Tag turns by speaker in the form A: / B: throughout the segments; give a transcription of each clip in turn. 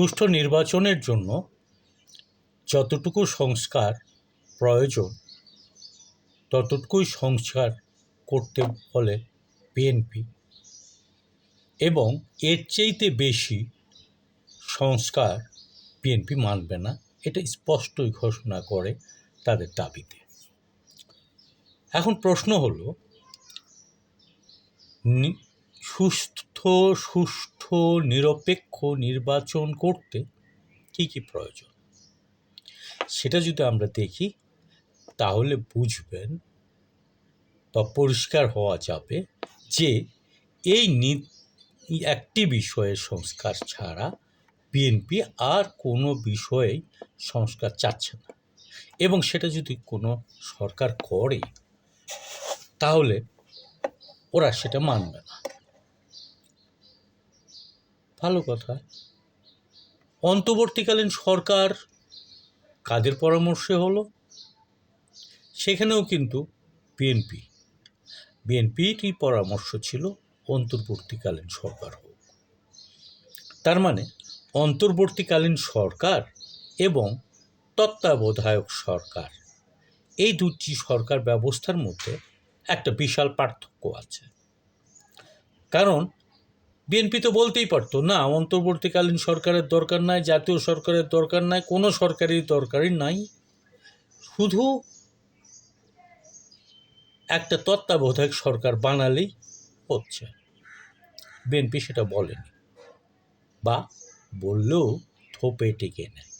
A: সুষ্ঠু নির্বাচনের জন্য যতটুকু সংস্কার প্রয়োজন, ততটুকুই সংস্কার করতে বলে বিএনপি এবং এর চাইতে বেশি সংস্কার বিএনপি মানবে না, এটা স্পষ্টই ঘোষণা করে তাদের দাবিতে। এখন প্রশ্ন হলো সুস্থ, সুষ্ঠু, নিরপেক্ষ নির্বাচন করতে কী কী প্রয়োজন? সেটা যদি আমরা দেখি, তাহলে বুঝবেন বা পরিষ্কার হওয়া যাবে যে এই একটি বিষয়ের সংস্কার ছাড়া বিএনপি আর কোনো বিষয়েই সংস্কার চাচ্ছে না। এবং সেটা যদি কোনো সরকার করে, তাহলে ওরা সেটা মানবে না। ভালো কথা। অন্তর্বর্তীকালীন সরকার কাদের পরামর্শে হলো? সেখানেও কিন্তু বিএনপি। বিএনপিরই পরামর্শ ছিল অন্তর্বর্তীকালীন সরকার হোক। তার মানে অন্তর্বর্তীকালীন সরকার এবং তত্ত্বাবধায়ক সরকার, এই দুটি সরকার ব্যবস্থার মধ্যে একটা বিশাল পার্থক্য আছে। কারণ বিএনপি তো বলতেই পারতো, না, অন্তর্বর্তীকালীন সরকারের দরকার নাই, জাতীয় সরকারের দরকার নাই, কোনো সরকারি দরকারই নাই। শুধু একটা তত্ত্বাবধায়ক সরকার বানালেই হচ্ছে। বিএনপি সেটা বলেনি বা বললেও থোপে টেকে নেয়।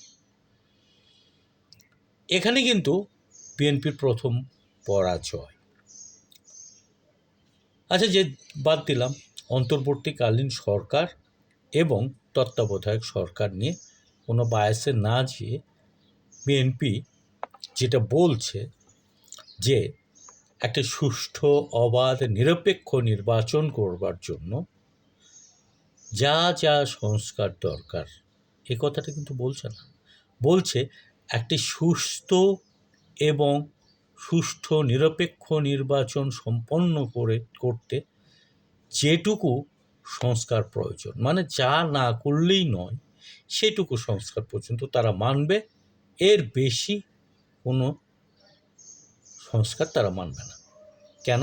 A: এখানে কিন্তু বিএনপির প্রথম পরাজয়। আচ্ছা যে বাদ দিলাম অন্তর্বর্তীকালীন সরকার এবং তত্ত্বাবধায়ক সরকার নিয়ে কোনো বায়াসে না যেয়ে বিএনপি যেটা বলছে যে একটা সুষ্ঠু, অবাধ, নিরপেক্ষ নির্বাচন করবার জন্য যা যা সংস্কার দরকার, এ কথাটা কিন্তু বলছে না। বলছে একটি সুস্থ এবং সুষ্ঠু, নিরপেক্ষ নির্বাচন সম্পন্ন করে, করতে যেটুকু সংস্কার প্রয়োজন। মানে যা না করলেই নয়, সেটুকু সংস্কার পর্যন্ত তারা মানবে। এর বেশি কোনো সংস্কার তারা মানবে না। কেন?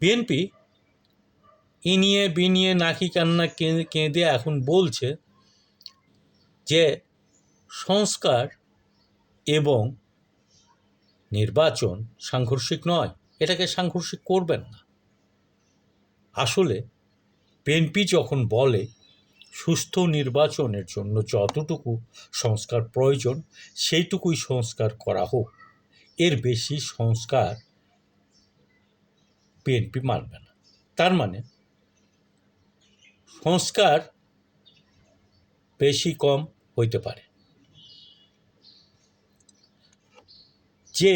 A: বিএনপি ইনিয়ে বিনিয়ে নাকি কান্না কেঁদে এখন বলছে যে সংস্কার এবং নির্বাচন সাংঘর্ষিক নয়। এটাকে সাংঘর্ষিক করবেন না। আসলে বিএনপি যখন বলে, সুস্থ নির্বাচনের জন্য যতটুকু সংস্কার প্রয়োজন, সেইটুকুই সংস্কার করা হোক। এর বেশি সংস্কার বিএনপি মানবে না। তার মানে সংস্কার বেশি কম হইতে পারে। যে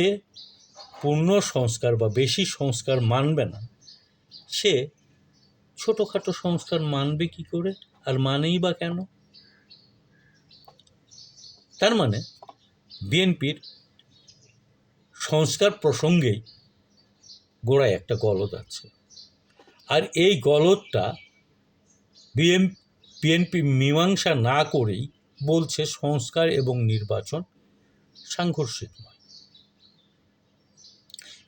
A: পূর্ণ সংস্কার বা বেশি সংস্কার মানবে না। সে ছোটোখাটো সংস্কার মানবে কি করে? আর মানেই বা কেন? তার মানে বিএনপির সংস্কার প্রসঙ্গেই গোড়ায় একটা গলদ আছে। আর এই গলদটা বিএম, বিএনপি মীমাংসা না করেই বলছে সংস্কার এবং নির্বাচন সাংঘর্ষিক নয়।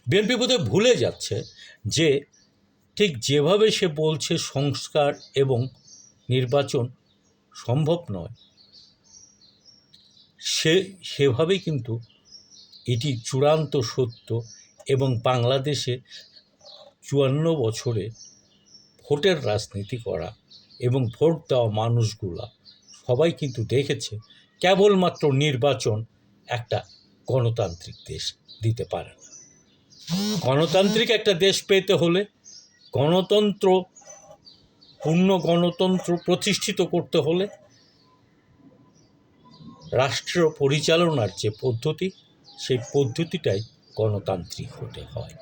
A: বিএনপি বোধহয় ভুলে যাচ্ছে যে ঠিক যেভাবে সে বলছে সংস্কার এবং নির্বাচন সম্ভব নয়, সে, সেভাবেই কিন্তু এটি চূড়ান্ত সত্য এবং বাংলাদেশে চুয়ান্ন বছরে ভোটের রাজনীতি করা এবং ভোট দেওয়া মানুষগুলা সবাই কিন্তু দেখেছে কেবলমাত্র নির্বাচন একটা গণতান্ত্রিক দেশ দিতে পারে না। গণতান্ত্রিক একটা দেশ পেতে হলে গণতন্ত্র, পূর্ণ গণতন্ত্র প্রতিষ্ঠিত করতে হলে রাষ্ট্র পরিচালনার যে পদ্ধতি, সেই পদ্ধতিটাই গণতান্ত্রিক হতে হয়।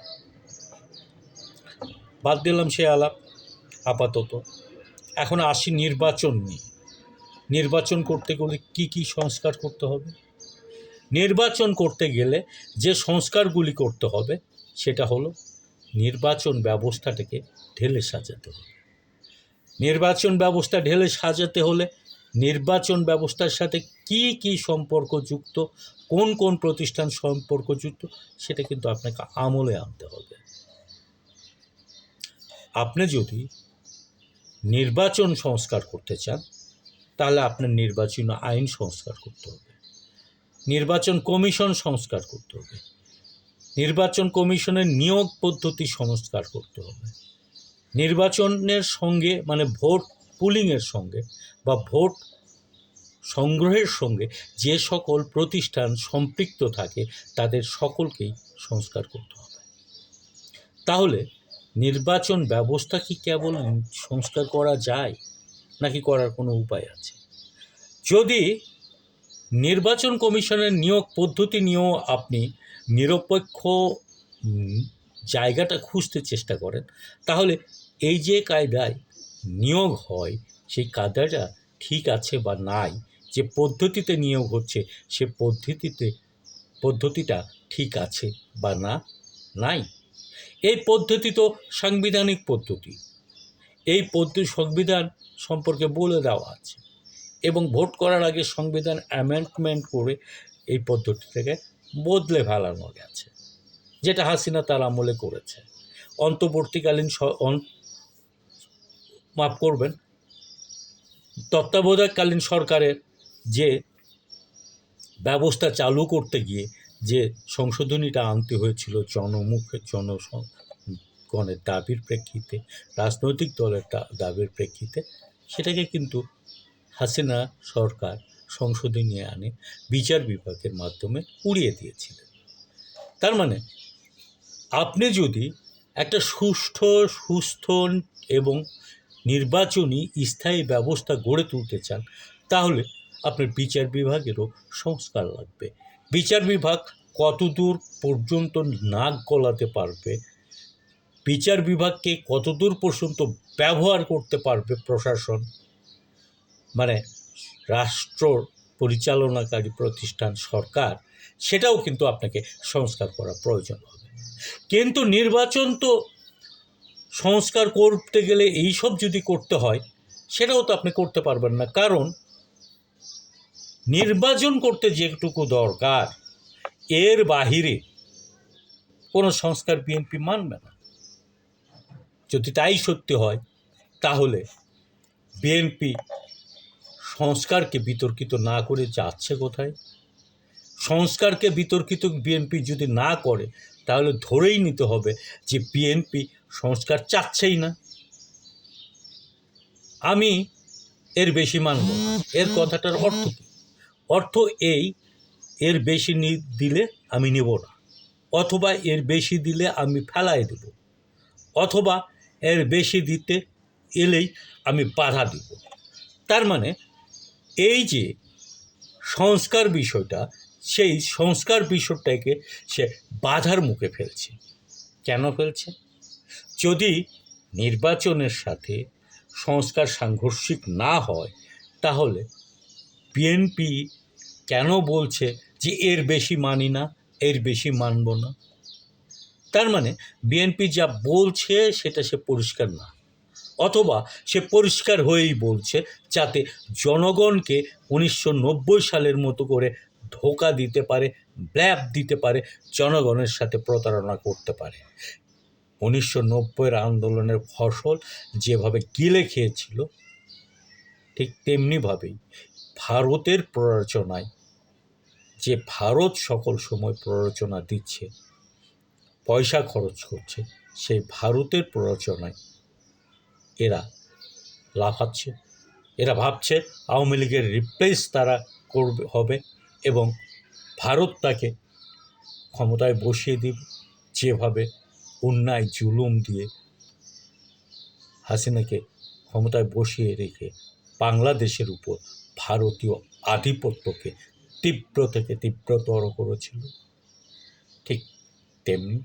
A: বাদ দিলাম সে আলাপ, আপাতত। এখন আসি নির্বাচন নিয়ে। নির্বাচন করতে গেলে কী কী সংস্কার করতে হবে? নির্বাচন করতে গেলে যে সংস্কারগুলি করতে হবে সেটা হলো নির্বাচন ব্যবস্থাটাকে ঢেলে সাজাতে হবে। নির্বাচন ব্যবস্থা ঢেলে সাজাতে হলে নির্বাচন ব্যবস্থার সাথে কি কি সম্পর্কযুক্ত কোন কোন প্রতিষ্ঠান সম্পর্কযুক্ত সেটা কিন্তু আপনাকে আমলে আনতে হবে। আপনি যদি নির্বাচন সংস্কার করতে চান, তাহলে আপনার নির্বাচন আইন সংস্কার করতে হবে। নির্বাচন কমিশন সংস্কার করতে হবে। নির্বাচন কমিশনের নিয়োগ পদ্ধতি সংস্কার করতে হবে। নির্বাচনের সঙ্গে মানে ভোট পুলিংয়ের সঙ্গে বা ভোট সংগ্রহের সঙ্গে যে সকল প্রতিষ্ঠান সম্পৃক্ত থাকে, তাদের সকলকেই সংস্কার করতে হবে। তাহলে নির্বাচন ব্যবস্থা কি কেবল সংস্কার করা যায়, নাকি করার কোনো উপায় আছে? যদি নির্বাচন কমিশনের নিয়োগ পদ্ধতি নিয়েও আপনি নিরপেক্ষ জায়গাটা খুঁজতে চেষ্টা করেন। তাহলে এই যে কায়দায় নিয়োগ হয়, সেই কায়দাটা ঠিক আছে বা নাই, যে পদ্ধতিতে নিয়োগ হচ্ছে, সে পদ্ধতিতে, পদ্ধতিটা ঠিক আছে বা না, নাই? এই পদ্ধতি তো সাংবিধানিক পদ্ধতি। এই পদ্ধতি সংবিধান সম্পর্কে বলে দেওয়া আছে। এবং ভোট করার আগে সংবিধান অ্যামেন্ডমেন্ট করে এই পদ্ধতিটাকে বদলে ফেলানো গেছে যেটা হাসিনা তার আমলে করেছে। অন্তর্বর্তীকালীন মাফ করবেন, তত্ত্বাবধায়ককালীন সরকারের যে ব্যবস্থা চালু করতে গিয়ে যে সংশোধনীটা আনতে হয়েছিল জনমুখে জনগণের দাবির প্রেক্ষিতে, রাজনৈতিক দলের দাবির প্রেক্ষিতে, সেটাকে কিন্তু হাসিনা সরকার সংশোধনী আনে, বিচার বিভাগের মাধ্যমে উড়িয়ে দিয়েছিলেন। তার মানে আপনি যদি একটা সুষ্ঠু, সুস্থ এবং নির্বাচনী স্থায়ী ব্যবস্থা গড়ে তুলতে চান, তাহলে আপনার বিচার বিভাগেরও সংস্কার লাগবে। বিচার বিভাগ কতদূর পর্যন্ত নাক গলাতে পারবে? বিচার বিভাগকে কতদূর পর্যন্ত ব্যবহার করতে পারবে প্রশাসন? মানে রাষ্ট্র পরিচালনাকারী প্রতিষ্ঠান সরকার, সেটাও কিন্তু আপনাকে সংস্কার করা প্রয়োজন হবে। কিন্তু নির্বাচন তো সংস্কার করতে গেলে এই সব যদি করতে হয়, সেটাও তো আপনি করতে পারবেন না। কারণ নির্বাচন করতে যেটুকু দরকার, এর বাহিরে কোনো সংস্কার বিএনপি মানবে না। যদি তাই সত্যি হয়, তাহলে বিএনপি সংস্কারকে বিতর্কিত না করে যাচ্ছে কোথায়? সংস্কারকে বিতর্কিত বিএনপি যদি না করে, তাহলে ধরেই নিতে হবে যে বিএনপি সংস্কার চাচ্ছেই না। আমি এর বেশি মানব এর কথাটার অর্থ কী? অর্থ এই, এর বেশি দিলে আমি নেব না। অথবা এর বেশি দিলে আমি ফেলায় দেব। অথবা এর বেশি দিতে এলেই আমি বাধা দিব। তার মানে এই যে সংস্কার বিষয়টা, সেই সংস্কার বিষয়টাকে সে বাধার মুখে ফেলছে। কেন ফেলছে? যদি নির্বাচনের সাথে সংস্কার সাংঘর্ষিক না হয়, তাহলে বিএনপি কেন বলছে যে এর বেশি মানি না, এর বেশি মানব না? তার মানে বিএনপি যা বলছে সেটা সে পরিষ্কার না। অথবা সে পরিষ্কার হয়েই বলছে যাতে জনগণকে উনিশশো নব্বই সালের মতো করে ধোকা দিতে পারে ব্ল্যাপ দিতে পারে, জনগণের সাথে প্রতারণা করতে পারে। উনিশশো নব্বইয়ের আন্দোলনের ফসল যেভাবে গিলে খেয়েছিল, ঠিক তেমনিভাবেই ভারতের প্ররোচনায়, যে ভারত সকল সময় প্ররোচনা দিচ্ছে, পয়সা খরচ করছে, সেই ভারতের প্ররোচনায় এরা লাফাচ্ছে। এরা ভাবছে আওয়ামী লীগের রিপ্লেস তারা করবে, হবে এবং ভারত তাকে ক্ষমতায় বসিয়ে দিবে যেভাবে অন্যায় জুলুম দিয়ে হাসিনাকে ক্ষমতায় বসিয়ে রেখে বাংলাদেশের উপর ভারতীয় আধিপত্যকে তীব্র থেকে তীব্রতর করেছিল। ঠিক তেমনি